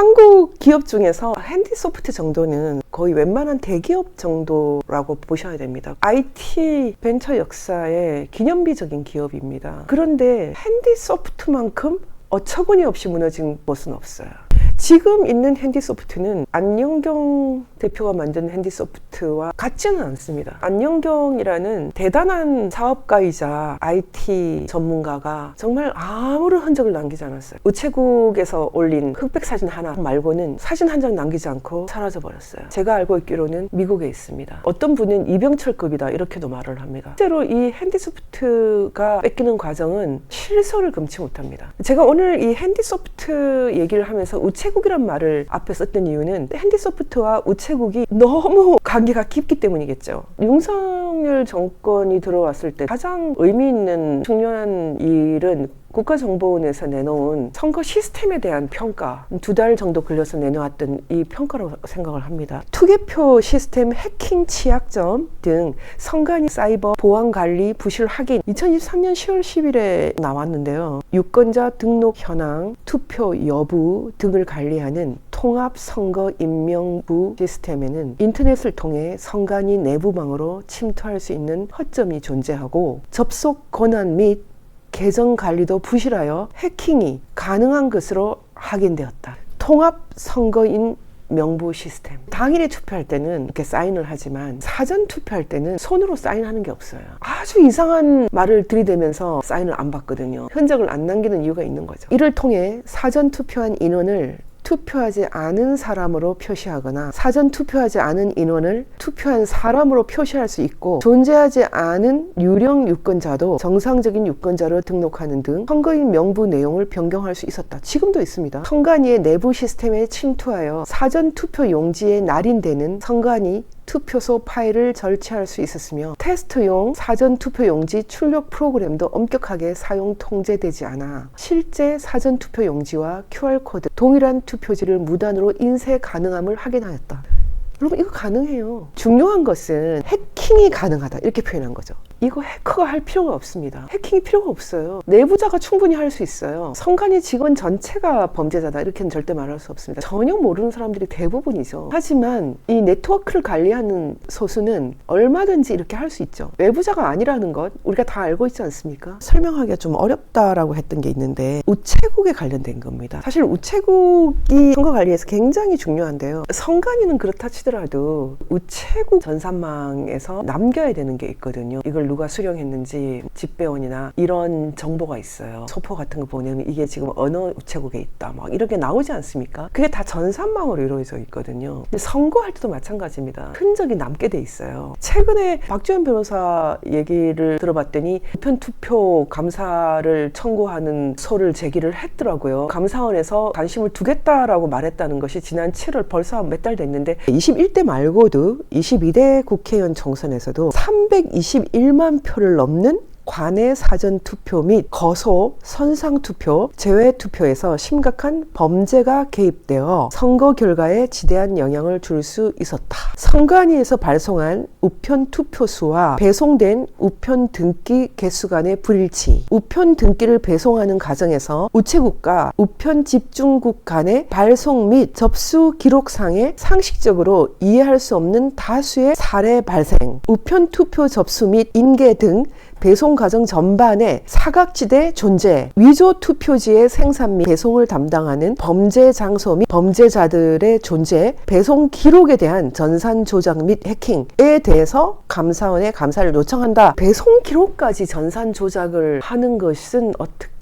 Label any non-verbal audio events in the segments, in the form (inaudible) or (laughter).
한국 기업 중에서 핸디소프트 정도는 거의 웬만한 대기업 정도라고 보셔야 됩니다. IT 벤처 역사의 기념비적인 기업입니다. 그런데 핸디소프트만큼 어처구니 없이 무너진 곳은 없어요. 지금 있는 핸디소프트는 안영경 대표가 만든 핸디소프트와 같지는 않습니다. 안영경이라는 대단한 사업가이자 IT 전문가가 정말 아무런 흔적을 남기지 않았어요. 우체국에서 올린 흑백 사진 하나 말고는 사진 한 장 남기지 않고 사라져 버렸어요. 제가 알고 있기로는 미국에 있습니다. 어떤 분은 이병철급이다 이렇게도 말을 합니다. 실제로 이 핸디소프트가 뺏기는 과정은 실소를 금치 못합니다. 제가 오늘 이 핸디소프트 얘기를 하면서 우체국 이란 말을 앞에 썼던 이유는 핸디소프트와 우체국이 너무 (laughs) 관계가 깊기 때문이겠죠. 윤석열 정권이 들어왔을 때 가장 의미 있는 중요한 일은 국가정보원에서 내놓은 선거 시스템에 대한 평가 두 달 정도 걸려서 내놓았던 이 평가라고 생각을 합니다. 투개표 시스템 해킹 취약점 등 선관위 사이버 보안 관리 부실 확인 2023년 10월 10일에 나왔는데요. 유권자 등록 현황, 투표 여부 등을 관리하는 통합 선거 임명부 시스템에는 인터넷을 통해 선관위 내부망으로 침투할 수 있는 허점이 존재하고 접속 권한 및 계정 관리도 부실하여 해킹이 가능한 것으로 확인되었다. 통합 선거인 명부 시스템. 당일에 투표할 때는 이렇게 사인을 하지만 사전 투표할 때는 손으로 사인하는 게 없어요. 아주 이상한 말을 들이대면서 사인을 안 받거든요. 흔적을 안 남기는 이유가 있는 거죠. 이를 통해 사전 투표한 인원을 투표하지 않은 사람으로 표시하거나 사전 투표하지 않은 인원을 투표한 사람으로 표시할 수 있고 존재하지 않은 유령 유권자도 정상적인 유권자로 등록하는 등 선거인 명부 내용을 변경할 수 있었다. 지금도 있습니다. 선관위의 내부 시스템에 침투하여 사전 투표 용지에 날인되는 선관위 투표소 파일을 절취할 수 있었으며 테스트용 사전 투표 용지 출력 프로그램도 엄격하게 사용 통제되지 않아 실제 사전 투표 용지와 QR코드 동일한 투표지를 무단으로 인쇄 가능함을 확인하였다. 여러분 이거 가능해요. 중요한 것은 해킹이 가능하다 이렇게 표현한 거죠. 이거 해커가 할 필요가 없습니다. 해킹이 필요가 없어요. 내부자가 충분히 할 수 있어요. 성관이 직원 전체가 범죄자다 이렇게는 절대 말할 수 없습니다. 전혀 모르는 사람들이 대부분이죠. 하지만 이 네트워크를 관리하는 소수는 얼마든지 이렇게 할 수 있죠. 외부자가 아니라는 것 우리가 다 알고 있지 않습니까? 설명하기가 좀 어렵다라고 했던 게 있는데 우체국에 관련된 겁니다. 사실 우체국이 선거 관리에서 굉장히 중요한데요. 성관이는 그렇다 치더라도 우체국 전산망에서 남겨야 되는 게 있거든요. 이걸 누가 수령했는지 집배원이나 이런 정보가 있어요. 소포 같은 거 보내면 이게 지금 어느 우체국에 있다. 막 이렇게 나오지 않습니까? 그게 다 전산망으로 이루어져 있거든요. 근데 선거할 때도 마찬가지입니다. 흔적이 남게 돼 있어요. 최근에 박지원 변호사 얘기를 들어봤더니 우편 투표 감사를 청구하는 소를 제기를 했더라고요. 감사원에서 관심을 두겠다라고 말했다는 것이 지난 7월 벌써 몇 달 됐는데 21대 말고도 22대 국회의원 총선에서도 321만 표를 넘는 관내 사전 투표 및 거소, 선상 투표, 제외 투표에서 심각한 범죄가 개입되어 선거 결과에 지대한 영향을 줄 수 있었다. 선관위에서 발송한 우편 투표 수와 배송된 우편 등기 개수 간의 불일치, 우편 등기를 배송하는 과정에서 우체국과 우편 집중국 간의 발송 및 접수 기록상에 상식적으로 이해할 수 없는 다수의 사례 발생, 우편 투표 접수 및 인계 등 배송 과정 전반에 사각지대 존재, 위조 투표지의 생산 및 배송을 담당하는 범죄 장소 및 범죄자들의 존재, 배송 기록에 대한 전산 조작 및 해킹에 대해서 감사원에 감사를 요청한다. 배송 기록까지 전산 조작을 하는 것은 어떻게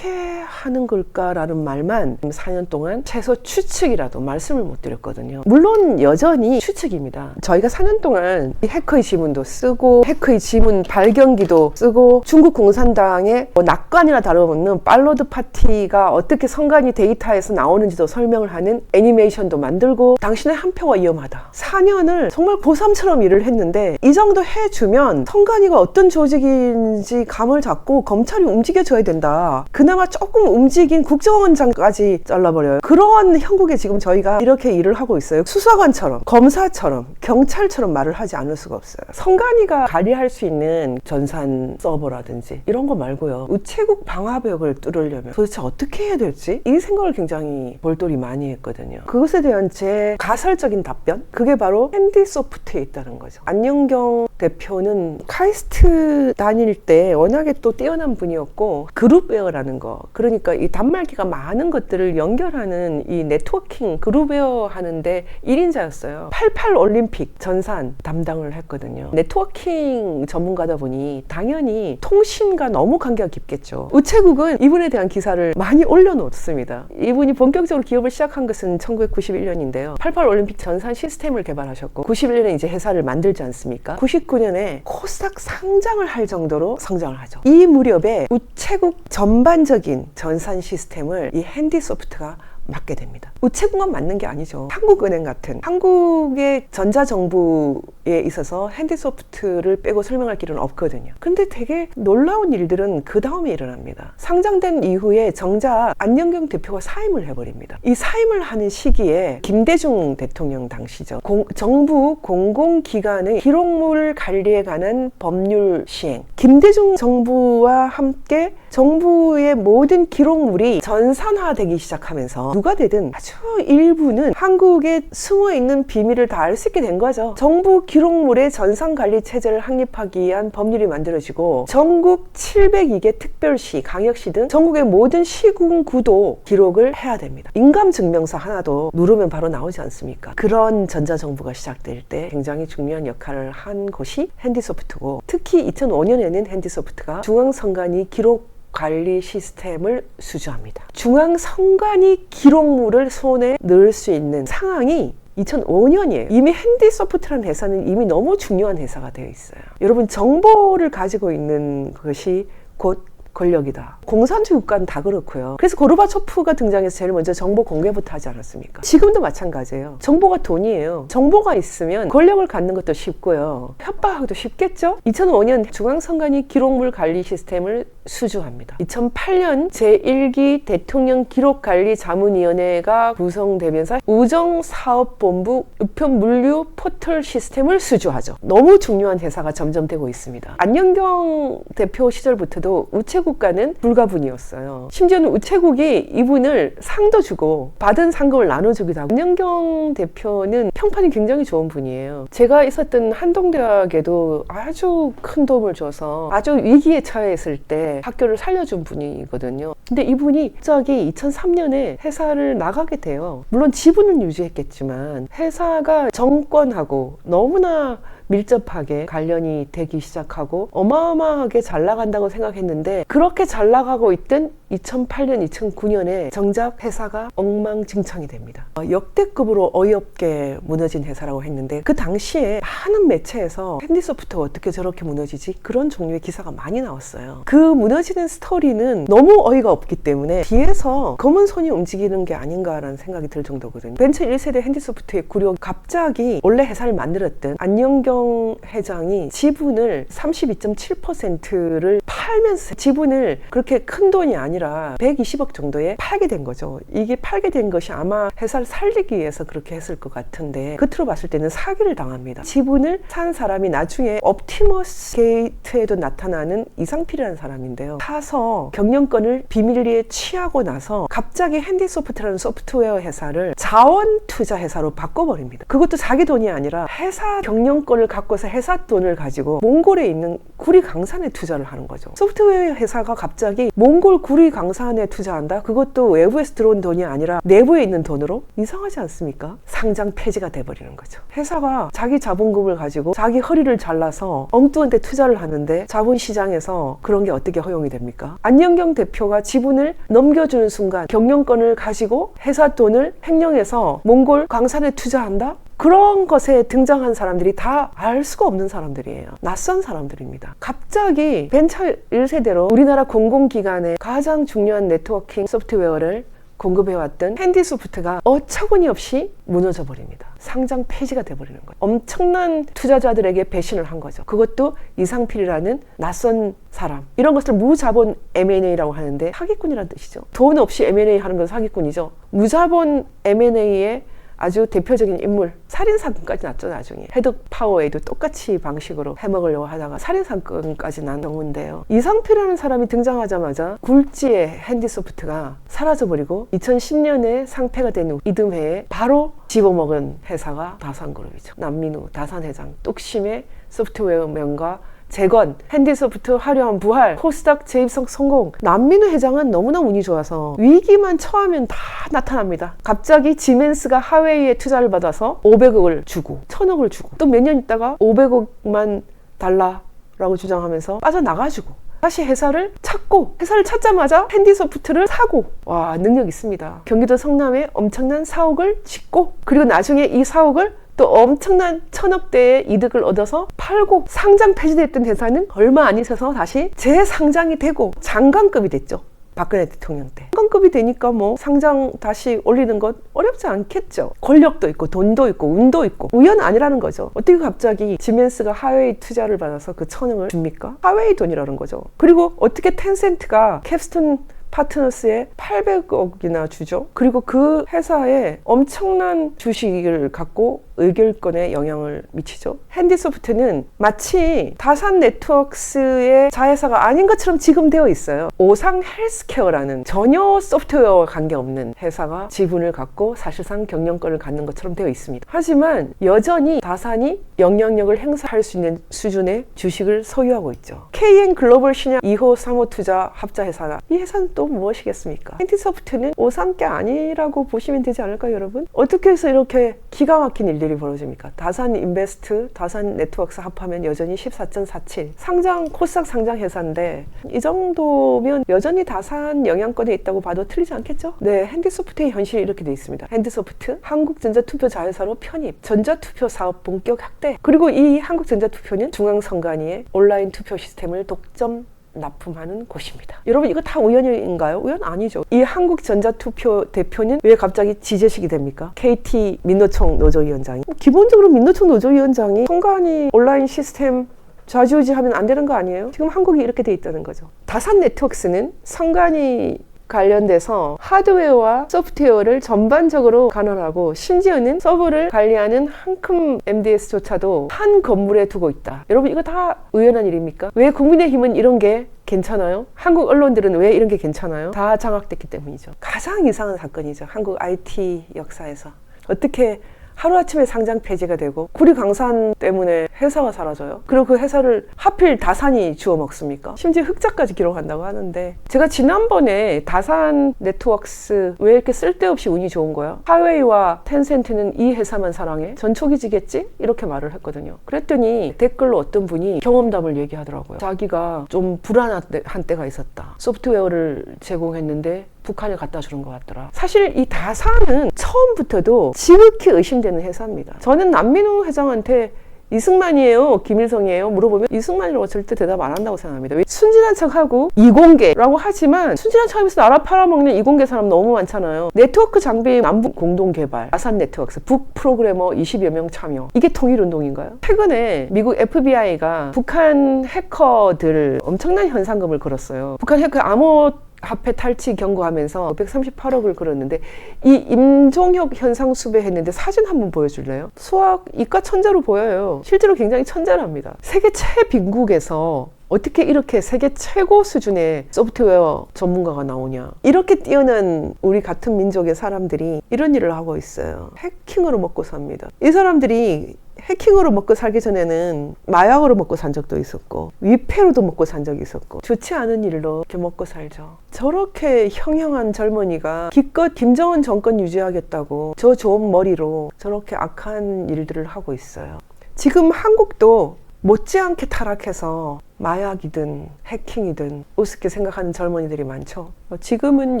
하는 걸까라는 말만 4년 동안 최소 추측이라도 말씀을 못 드렸거든요. 물론 여전히 추측입니다. 저희가 4년 동안 해커의 지문도 쓰고 해커의 지문 발견기도 쓰고 중국 공산당의 뭐 낙관이나 다름없는 팔로드 파티가 어떻게 선관위 데이터에서 나오는지도 설명을 하는 애니메이션도 만들고 당신의 한 표가 위험하다. 4년을 정말 고3처럼 일을 했는데 이 정도 해주면 선관위가 어떤 조직인지 감을 잡고 검찰이 움직여줘야 된다. 그 그나마 조금 움직인 국정원장까지 잘라버려요. 그런 형국에 지금 저희가 이렇게 일을 하고 있어요. 수사관처럼, 검사처럼, 경찰처럼 말을 하지 않을 수가 없어요. 성간이가 관리할 수 있는 전산 서버라든지 이런 거 말고요. 우체국 방화벽을 뚫으려면 도대체 어떻게 해야 될지 이 생각을 굉장히 볼돌이 많이 했거든요. 그것에 대한 제 가설적인 답변? 그게 바로 핸디 소프트에 있다는 거죠. 안영경 대표는 카이스트 다닐 때 워낙에 또 뛰어난 분이었고 그룹웨어라는 거. 그러니까 이 단말기가 많은 것들을 연결하는 이 네트워킹 그룹웨어 하는데 1인자였어요. 88 올림픽 전산 담당을 했거든요. 네트워킹 전문가다 보니 당연히 통신과 너무 관계가 깊겠죠. 우체국은 이분에 대한 기사를 많이 올려놓습니다. 이분이 본격적으로 기업을 시작한 것은 1991년인데요. 88 올림픽 전산 시스템을 개발하셨고 91년에 이제 회사를 만들지 않습니까? 99년에 코스닥 상장을 할 정도로 성장을 하죠. 이 무렵에 우체국 전반 적인 전산 시스템을 이 핸디 소프트가 맡게 됩니다. 우체국만 맞는 게 아니죠. 한국은행 같은 한국의 전자정부 에 있어서 핸디소프트를 빼고 설명할 길은 없거든요. 근데 되게 놀라운 일들은 그 다음에 일어납니다. 상장된 이후에 정작 안영경 대표가 사임을 해버립니다. 이 사임을 하는 시기에 김대중 대통령 당시죠. 공- 정부 공공기관의 기록물 관리에 관한 법률 시행. 김대중 정부와 함께 정부의 모든 기록물이 전산화되기 시작하면서 누가 되든 아주 일부는 한국에 숨어 있는 비밀을 다 알 수 있게 된 거죠. 정부 기록물의 전산 관리 체제를 확립하기 위한 법률이 만들어지고 전국 702개 특별시, 강역시 등 전국의 모든 시군 구도 기록을 해야 됩니다. 인감 증명서 하나도 누르면 바로 나오지 않습니까? 그런 전자정부가 시작될 때 굉장히 중요한 역할을 한 곳이 핸디소프트고 특히 2005년에는 핸디소프트가 중앙선관위 기록 관리 시스템을 수주합니다. 중앙 선관위 기록물을 손에 넣을 수 있는 상황이 2005년이에요. 이미 핸디 소프트라는 회사는 이미 너무 중요한 회사가 되어 있어요. 여러분 정보를 가지고 있는 것이 곧 권력이다. 공산주의 국가는 다 그렇고요. 그래서 고르바초프가 등장해서 제일 먼저 정보 공개부터 하지 않았습니까? 지금도 마찬가지예요. 정보가 돈이에요. 정보가 있으면 권력을 갖는 것도 쉽고요. 협박하기도 쉽겠죠? 2005년 중앙선관위 기록물 관리 시스템을 수주합니다. 2008년 제1기 대통령 기록관리 자문위원회가 구성되면서 우정사업본부 우편 물류 포털 시스템을 수주하죠. 너무 중요한 회사가 점점 되고 있습니다. 안영경 대표 시절부터도 우체국과는 불가분이었어요. 심지어는 우체국이 이분을 상도 주고 받은 상금을 나눠주기도 하고 안영경 대표는 평판이 굉장히 좋은 분이에요. 제가 있었던 한동대학에도 아주 큰 도움을 줘서 아주 위기에 처해 있을 때 학교를 살려준 분이거든요. 근데 이분이 갑자기 2003년에 회사를 나가게 돼요. 물론 지분은 유지했겠지만 회사가 정권하고 너무나 밀접하게 관련이 되기 시작하고 어마어마하게 잘 나간다고 생각했는데 그렇게 잘 나가고 있던 2008년, 2009년에 정작 회사가 엉망진창이 됩니다. 어, 역대급으로 어이없게 무너진 회사라고 했는데 그 당시에 많은 매체에서 핸디소프트가 어떻게 저렇게 무너지지? 그런 종류의 기사가 많이 나왔어요. 그 무너지는 스토리는 너무 어이가 없기 때문에 뒤에서 검은 손이 움직이는 게 아닌가라는 생각이 들 정도거든요. 벤처 1세대 핸디소프트의 구력 갑자기 원래 회사를 만들었던 안영경 회장이 지분을 32.7%를 팔면서 지분을 그렇게 큰 돈이 아니라 120억 정도에 팔게 된 거죠. 이게 팔게 된 것이 아마 회사를 살리기 위해서 그렇게 했을 것 같은데 겉으로 봤을 때는 사기를 당합니다. 지분을 산 사람이 나중에 옵티머스 게이트에도 나타나는 이상필이라는 사람인데요. 사서 경영권을 비밀리에 취하고 나서 갑자기 핸디소프트라는 소프트웨어 회사를 자원 투자 회사로 바꿔버립니다. 그것도 자기 돈이 아니라 회사 경영권을 갖고서 회사 돈을 가지고 몽골에 있는 구리 강산에 투자를 하는 거죠. 소프트웨어 회사가 갑자기 몽골 구리 강산에 투자한다? 그것도 외부에서 들어온 돈이 아니라 내부에 있는 돈으로? 이상하지 않습니까? 상장 폐지가 돼버리는 거죠. 회사가 자기 자본금을 가지고 자기 허리를 잘라서 엉뚱한 데 투자를 하는데 자본시장에서 그런 게 어떻게 허용이 됩니까? 안영경 대표가 지분을 넘겨주는 순간 경영권을 가지고 회사 돈을 횡령해서 몽골 강산에 투자한다? 그런 것에 등장한 사람들이 다 알 수가 없는 사람들이에요. 낯선 사람들입니다. 갑자기 벤처 1세대로 우리나라 공공기관의 가장 중요한 네트워킹 소프트웨어를 공급해왔던 핸디소프트가 어처구니 없이 무너져 버립니다. 상장 폐지가 돼버리는 거예요. 엄청난 투자자들에게 배신을 한 거죠. 그것도 이상필이라는 낯선 사람. 이런 것을 무자본 M&A라고 하는데 사기꾼이라는 뜻이죠. 돈 없이 M&A 하는 건 사기꾼이죠. 무자본 M&A의 아주 대표적인 인물 살인 사건까지 났죠 나중에. 헤드 파워에도 똑같이 방식으로 해먹으려고 하다가 살인 사건까지 난 경우인데요. 이상필이라는 사람이 등장하자마자 굴지의 핸디소프트가 사라져버리고 2010년에 상폐가 된 이듬해에 바로 집어먹은 회사가 다산그룹이죠. 남민우 다산회장 뚝심의 소프트웨어 명가 재건, 핸디소프트 화려한 부활, 코스닥 재입성 성공. 남민우 회장은 너무나 운이 좋아서 위기만 처하면 다 나타납니다. 갑자기 지멘스가 하웨이에 투자를 받아서 500억을 주고 1000억을 주고 또 몇 년 있다가 500억만 달라라고 주장하면서 빠져나가지고 다시 회사를 찾고 회사를 찾자마자 핸디소프트를 사고 와 능력 있습니다. 경기도 성남에 엄청난 사옥을 짓고 그리고 나중에 이 사옥을 또 엄청난 천억대의 이득을 얻어서 팔고 상장 폐지됐던 회사는 얼마 안 있어서 다시 재상장이 되고 장관급이 됐죠. 박근혜 대통령 때. 장관급이 되니까 뭐 상장 다시 올리는 것 어렵지 않겠죠. 권력도 있고 돈도 있고 운도 있고 우연 아니라는 거죠. 어떻게 갑자기 지멘스가 하웨이 투자를 받아서 그 천억을 줍니까? 하웨이 돈이라는 거죠. 그리고 어떻게 텐센트가 캡스톤 파트너스에 800억이나 주죠. 그리고 그 회사에 엄청난 주식을 갖고 의결권에 영향을 미치죠. 핸디소프트는 마치 다산 네트워크스의 자회사가 아닌 것처럼 지금 되어 있어요. 오상 헬스케어라는 전혀 소프트웨어와 관계없는 회사가 지분을 갖고 사실상 경영권을 갖는 것처럼 되어 있습니다. 하지만 여전히 다산이 영향력을 행사할 수 있는 수준의 주식을 소유하고 있죠. KN 글로벌 신약 2호 3호 투자 합자 회사다. 이 회사는 또 무엇이겠습니까? 핸디소프트는 오상계 아니라고 보시면 되지 않을까요, 여러분? 어떻게 해서 이렇게 기가 막힌 일들이 벌어집니까? 다산 인베스트, 다산 네트워크스 합하면 여전히 14.47. 상장, 코스닥 상장 회사인데 이 정도면 여전히 다산 영향권에 있다고 봐도 틀리지 않겠죠? 네, 핸디소프트의 현실이 이렇게 돼 있습니다. 핸디소프트, 한국전자투표 자회사로 편입, 전자투표 사업 본격 확대. 그리고 이 한국전자투표는 중앙선관위의 온라인 투표 시스템을 독점 납품하는 곳입니다. 여러분 이거 다 우연인가요? 우연 아니죠. 이 한국전자투표 대표는 왜 갑자기 지제식이 됩니까? KT 민노총 노조위원장이 기본적으로 민노총 노조위원장이 선관위 온라인 시스템 좌지우지하면 안 되는 거 아니에요? 지금 한국이 이렇게 돼 있다는 거죠. 다산 네트워크스는 선관위 관련돼서 하드웨어와 소프트웨어를 전반적으로 관할하고 심지어는 서버를 관리하는 한큼 MDS조차도 한 건물에 두고 있다. 여러분 이거 다 우연한 일입니까? 왜 국민의힘은 이런 게 괜찮아요? 한국 언론들은 왜 이런 게 괜찮아요? 다 장악됐기 때문이죠. 가장 이상한 사건이죠. 한국 IT 역사에서. 어떻게 하루아침에 상장 폐지가 되고 구리 강산 때문에 회사가 사라져요. 그리고 그 회사를 하필 다산이 주워 먹습니까? 심지어 흑자까지 기록한다고 하는데 제가 지난번에 다산 네트워크스 왜 이렇게 쓸데없이 운이 좋은 거야? 하웨이와 텐센트는 이 회사만 사랑해? 전 초기지겠지? 이렇게 말을 했거든요. 그랬더니 댓글로 어떤 분이 경험담을 얘기하더라고요. 자기가 좀 불안한 때가 있었다. 소프트웨어를 제공했는데 북한에 갖다 주는 것 같더라. 사실 이 다산은 처음부터도 지극히 의심되는 회사입니다. 저는 남민우 회장한테 이승만이에요? 김일성이에요? 물어보면 이승만이라고 절대 대답 안 한다고 생각합니다. 왜? 순진한 척하고 이공계라고 하지만 순진한 척하면서 나라 팔아먹는 이공계 사람 너무 많잖아요. 네트워크 장비 남북 공동 개발, 아산 네트워크스, 북 프로그래머 20여 명 참여. 이게 통일운동인가요? 최근에 미국 FBI가 북한 해커들 엄청난 현상금을 걸었어요. 북한 해커 암호 화폐 탈취 경고하면서 138억을 걸었는데 이 임종혁 현상 수배했는데 사진 한번 보여줄래요? 수학 이과 천재로 보여요. 실제로 굉장히 천재랍니다. 세계 최빈국에서 어떻게 이렇게 세계 최고 수준의 소프트웨어 전문가가 나오냐. 이렇게 뛰어난 우리 같은 민족의 사람들이 이런 일을 하고 있어요. 해킹으로 먹고 삽니다. 이 사람들이 해킹으로 먹고 살기 전에는 마약으로 먹고 산 적도 있었고 위패로도 먹고 산 적이 있었고 좋지 않은 일로 이렇게 먹고 살죠. 저렇게 형형한 젊은이가 기껏 김정은 정권 유지하겠다고 저 좋은 머리로 저렇게 악한 일들을 하고 있어요. 지금 한국도 못지않게 타락해서 마약이든 해킹이든 우습게 생각하는 젊은이들이 많죠. 어, 지금은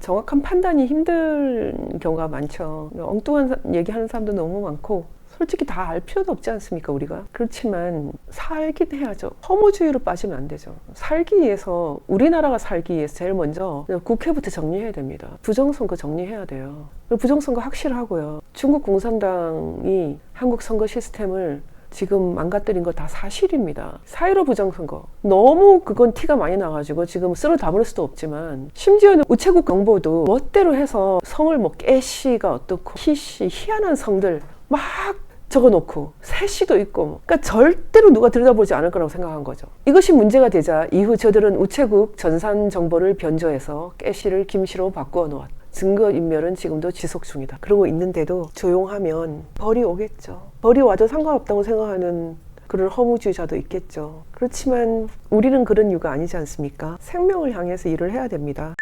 정확한 판단이 힘든 경우가 많죠. 엉뚱한 사- 얘기하는 사람도 너무 많고 솔직히 다 알 필요도 없지 않습니까 우리가? 그렇지만 살긴 해야죠. 허무주의로 빠지면 안 되죠. 살기 위해서 우리나라가 살기 위해서 제일 먼저 국회부터 정리해야 됩니다. 부정선거 정리해야 돼요. 부정선거 확실하고요. 중국 공산당이 한국 선거 시스템을 지금 망가뜨린 거 다 사실입니다. 사이로 부정선거. 너무 그건 티가 많이 나가지고 지금 쓸어 담을 수도 없지만 심지어는 우체국 정보도 멋대로 해서 성을 뭐 깨씨가 어떻고 희씨 희한한 성들 막 적어놓고 세씨도 있고 뭐. 그러니까 절대로 누가 들여다보지 않을 거라고 생각한 거죠. 이것이 문제가 되자 이후 저들은 우체국 전산 정보를 변조해서 깨씨를 김씨로 바꾸어 놓았다. 증거 인멸은 지금도 지속 중이다. 그러고 있는데도 조용하면 벌이 오겠죠. 벌이 와도 상관없다고 생각하는 그런 허무주의자도 있겠죠. 그렇지만 우리는 그런 이유가 아니지 않습니까? 생명을 향해서 일을 해야 됩니다.